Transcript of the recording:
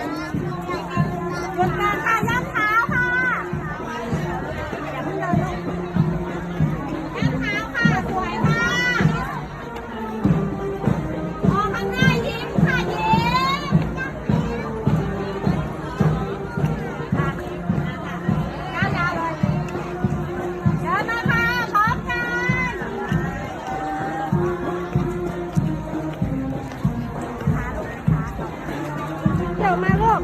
Amen. เดี๋ยวมาลูก